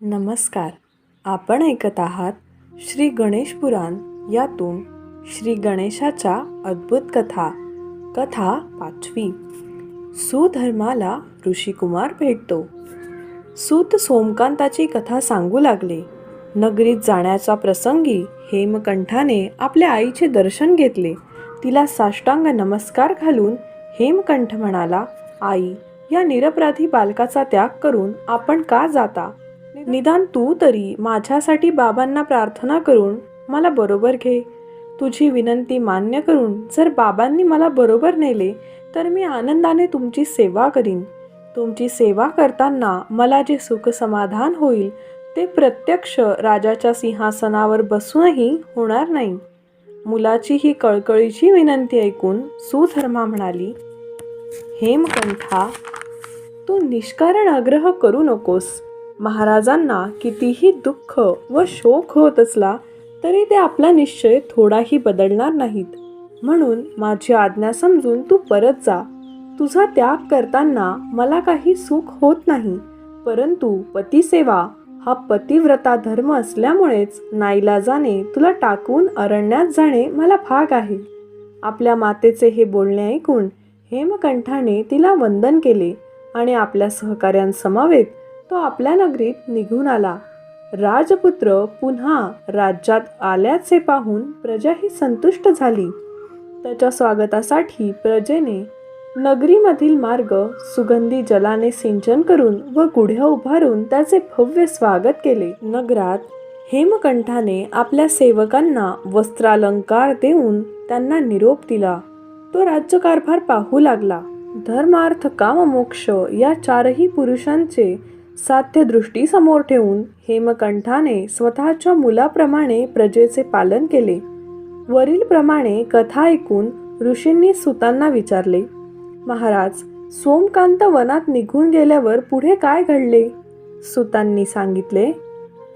नमस्कार. आपण ऐकत आहात श्री गणेश पुराण यातून श्री गणेशाच्या अद्भुत कथा कथा पाचवी. सुधर्माला ऋषिकुमार भेटतो. सूत सोमकांताची कथा सांगू लागले. नगरीत जाण्याच्या प्रसंगी हेमकंठाने आपल्या आईचे दर्शन घेतले. तिला साष्टांग नमस्कार घालून हेमकंठ म्हणाला आई या निरपराधी बालकाचा त्याग करून आपण का जाता? निदान तू तरी माझ्यासाठी बाबांना प्रार्थना करून मला बरोबर घे. तुझी विनंती मान्य करून जर बाबांनी मला बरोबर नेले तर मी आनंदाने तुमची सेवा करीन. तुमची सेवा करताना मला जे सुख समाधान होईल ते प्रत्यक्ष राजाच्या सिंहासनावर बसूनही होणार नाही. मुलाची ही कळकळीची विनंती ऐकून सुधर्मा म्हणाली हेमकंठा तू निष्कारण आग्रह करू नकोस. महाराजांना कितीही दुःख व शोक होत असला तरी ते आपला निश्चय थोडाही बदलणार नाहीत. म्हणून माझी आज्ञा समजून तू परत जा. तुझा त्याग करताना मला काही सुख होत नाही परंतु पतिसेवा हा पतिव्रता धर्म असल्यामुळेच नाईलाजाने तुला टाकून अरण्यात जाणे मला भाग आहे. आपल्या मातेचे हे बोलणे ऐकून हेमकंठाने तिला वंदन केले आणि आपल्या सहकाऱ्यांसमवेत तो आपल्या नगरीत निघून आला. राजपुत्र पुन्हा राज्यात आल्याचे पाहून प्रजा ही संतुष्ट झाली. त्याच्या स्वागतासाठी प्रजेने नगरीमधील मार्ग सुगंधी जलाने सिंचन करून व गुढ्या उभारून त्याचे भव्य स्वागत केले. नगरात हेमकंठाने आपल्या सेवकांना वस्त्रालंकार देऊन त्यांना निरोप दिला. तो राज्यकारभार पाहू लागला. धर्मार्थ काम मोक्ष या चारही पुरुषांचे साध्यदृष्टी समोर ठेवून हेमकंठाने स्वतःच्या मुलाप्रमाणे प्रजेचे पालन केले. वरीलप्रमाणे कथा ऐकून ऋषींनी सुतांना विचारले महाराज सोमकांत वनात निघून गेल्यावर पुढे काय घडले? सुतांनी सांगितले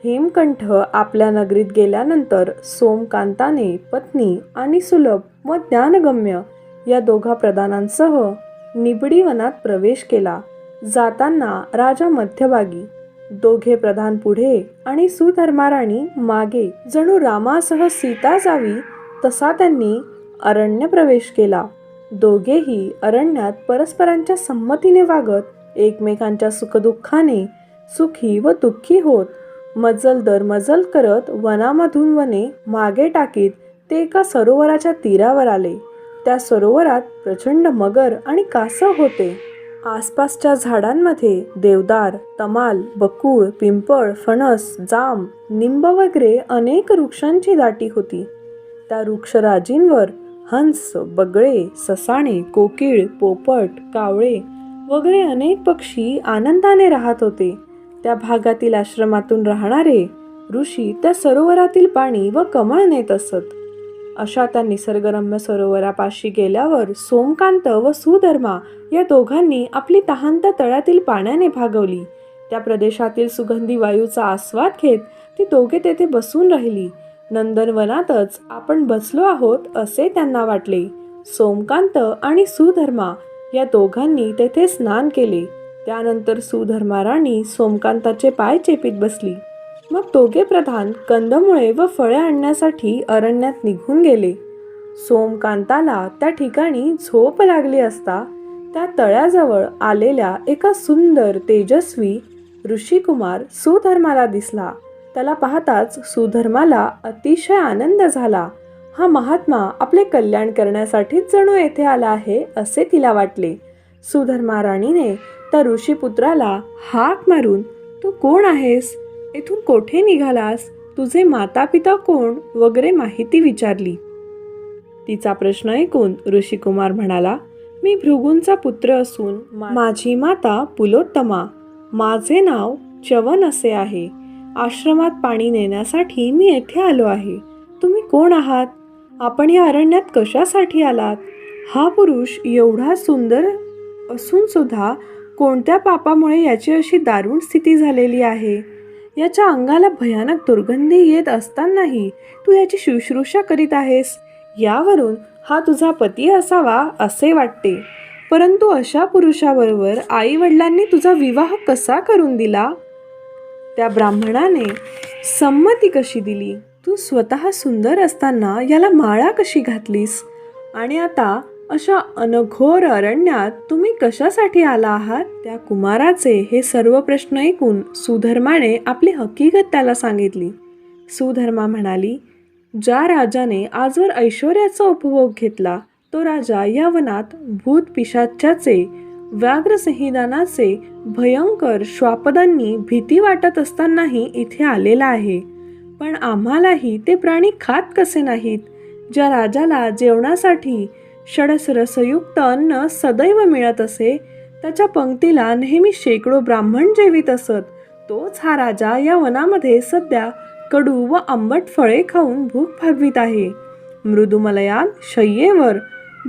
हेमकंठ आपल्या नगरीत गेल्यानंतर सोमकांताने पत्नी आणि सुलभ व ज्ञानगम्य या दोघा प्रदानांसह निबडी वनात प्रवेश केला. जाताना राजा मध्यभागी दोघे प्रधान पुढे आणि सुधर्माराणी मागे. जणू रामासह सीता जावी तसा त्यांनी अरण्य प्रवेश केला. दोघेही अरण्यात परस्परांच्या संमतीने वागत एकमेकांच्या सुखदुःखाने सुखी व दुःखी होत. मजल दर मजल करत वनामधून वने मागे टाकीत ते एका सरोवराच्या तीरावर आले. त्या सरोवरात प्रचंड मगर आणि कासव होते. आसपासच्या झाडांमध्ये देवदार तमाल बकुळ पिंपळ फणस जाम निंब वगैरे अनेक वृक्षांची दाटी होती. त्या वृक्षराजींवर हंस बगळे ससाणे कोकिळ पोपट कावळे वगैरे अनेक पक्षी आनंदाने राहत होते. त्या भागातील आश्रमातून राहणारे ऋषी त्या सरोवरातील पाणी व कमळ नेत असत. अशा त्या निसर्गरम्य सरोवरापाशी गेल्यावर सोमकांत व सुधर्मा या दोघांनी आपली तहांत तळ्यातील पाण्याने भागवली. त्या प्रदेशातील सुगंधी वायूचा आस्वाद घेत ती दोघे तेथे बसून राहिली. नंदनवनातच आपण बसलो आहोत असे त्यांना वाटले. सोमकांत आणि सुधर्मा या दोघांनी तेथे स्नान केले. त्यानंतर सुधर्मा राणी सोमकांताचे पाय चेपीत बसली. मग दोघे प्रधान कंदमुळे व फळे आणण्यासाठी अरण्यात निघून गेले. सोमकांताला त्या ठिकाणी झोप लागली असता त्या तळ्याजवळ आलेल्या एका सुंदर तेजस्वी ऋषिकुमार सुधर्माला दिसला. त्याला पाहताच सुधर्माला अतिशय आनंद झाला. हा महात्मा आपले कल्याण करण्यासाठीच जणू येथे आला आहे असे तिला वाटले. सुधर्मा राणीने त्या ऋषीपुत्राला हाक मारून तू कोण आहेस? इथून कोठे निघालास? तुझे माता पिता कोण? वगैरे माहिती विचारली. तिचा प्रश्न ऐकून ऋषिकुमार म्हणाला मी भृगूंचा पुत्र असून माझी माता पुलोत्तमा. माझे नाव चवन असे आहे. आश्रमात पाणी नेण्यासाठी मी येथे आलो आहे. तुम्ही कोण आहात? आपण या अरण्यात कशासाठी आलात? हा पुरुष एवढा सुंदर असून सुद्धा कोणत्या पापामुळे याची अशी दारुण स्थिती झालेली आहे? याच्या अंगाला भयानक दुर्गंधी येत असतानाही तू याची शुश्रूषा करीत आहेस. यावरून हा तुझा पती असावा असे वाटते. परंतु अशा पुरुषाबरोबर आई वडिलांनी तुझा विवाह कसा करून दिला? त्या ब्राह्मणाने संमती कशी दिली? तू स्वतः सुंदर असताना याला माळा कशी घातलीस? आणि आता अशा अनघोर अरण्यात तुम्ही कशासाठी आला आहात? त्या कुमाराचे हे सर्व प्रश्न ऐकून सुधर्माने आपली हकीकत त्याला सांगितली. सुधर्मा म्हणाली ज्या राजाने आजवर ऐश्वर्याचा उपभोग घेतला तो राजा या वनात भूत पिशाच्याचे व्याघ्रसंहिदानाचे भयंकर श्वापदांनी भीती वाटत असतानाही इथे आलेला आहे. पण आम्हालाही ते प्राणी खात कसे नाहीत? ज्या राजाला जेवणासाठी षडसरसयुक्त अन्न सदैव मिळत असे त्याच्या पंक्तीला नेहमी शेकडो ब्राह्मण जेवित असत. तोच हा राजा या वनामध्ये सध्या कडू व आंबट फळे खाऊन भूक भागवीत आहे. मृदुमलयात शय्येवर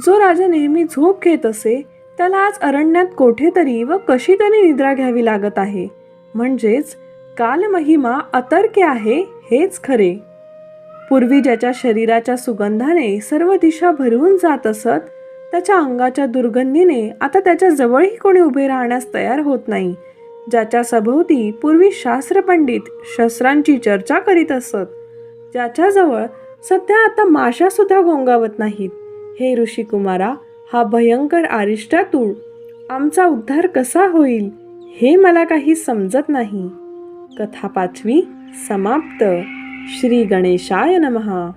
जो राजा नेहमी झोप घेत असे त्याला आज अरण्यात कोठेतरी व कशी तरी निद्रा घ्यावी लागत आहे. म्हणजेच कालमहिमा अतर्क्य आहे हेच खरे. पूर्वी ज्याच्या शरीराच्या सुगंधाने सर्व दिशा भरवून जात असत त्याच्या अंगाच्या दुर्गंधीने आता त्याच्या जवळही कोणी उभे राहण्यास तयार होत नाही ज्याच्या सभोवती पूर्वी शास्त्रपंडित शस्त्रांची चर्चा करीत असत ज्याच्याजवळ सध्या आता माशासुद्धा गोंगावत नाहीत. हे ऋषिकुमारा हा भयंकर आरिष्टातूळ आमचा उद्धार कसा होईल हे मला काही समजत नाही. कथा पाचवी समाप्त. श्री गणेशाय नमहा